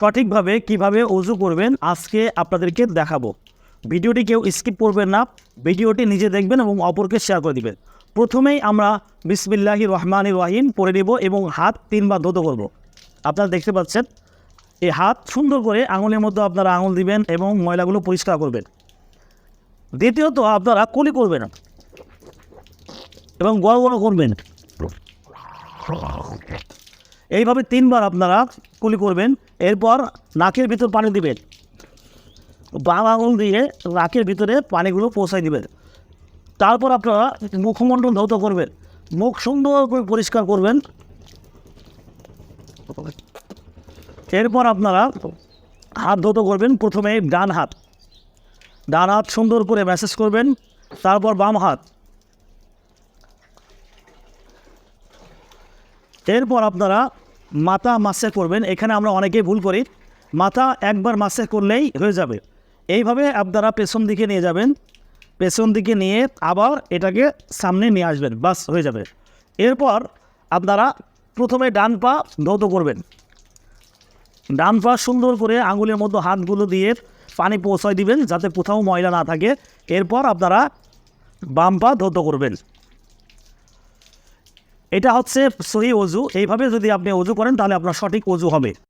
সঠিকভাবে কীভাবে অজু করবেন, আজকে আপনাদেরকে দেখাবো। ভিডিওটি কেউ স্কিপ করবেন না, ভিডিওটি নিজে দেখবেন এবং অপরকে শেয়ার করে দিবেন। প্রথমেই আমরা বিসমিল্লাহি রহমান রহিম পরে নেব এবং হাত তিনবার ধুতো করব। আপনারা দেখতে পাচ্ছেন এই হাত সুন্দর করে আঙুলের মধ্যে আপনারা আঙুল দিবেন এবং ময়লাগুলো পরিষ্কার করবেন। দ্বিতীয়ত আপনারা কলি করবেন এবং বড় বড় করবেন। এইভাবে তিনবার আপনারা কুলি করবেন, এরপর নাকের ভিতর পানি দিবেন। বাম আঙুল দিয়ে নাকের ভিতরে পানিগুলো পৌঁছায় দিবেন। তারপর আপনারা মুখমণ্ডল ধৌত করবেন। মুখ সুন্দর করে পরিষ্কার করবেন। এরপর আপনারা হাত ধৌত করবেন, প্রথমে ডান হাত। ডান হাত সুন্দর করে ম্যাসেজ করবেন, তারপর বাম হাত। এরপর আপনারা মাথা মাসে করবেন, এখানে আমরা অনেকেই ভুল করি। মাথা একবার মাসে করলেই হয়ে যাবে। এইভাবে আপনারা পেছন দিকে নিয়ে যাবেন। পেছন দিকে নিয়ে আবার এটাকে সামনে নিয়ে আসবেন, বাস হয়ে যাবে। এরপর আপনারা প্রথমে ডান পা ধৌত করবেন। ডান পা সুন্দর করে আঙুলের মতো হাতগুলো দিয়ে পানি পৌঁছায় দিবেন, যাতে কোথাও ময়লা না থাকে। এরপর আপনারা বাম পা ধৌত করবেন। এটা হচ্ছে সহি অজু। এইভাবে যদি আপনি অজু করেন তাহলে আপনার সঠিক অজু হবে।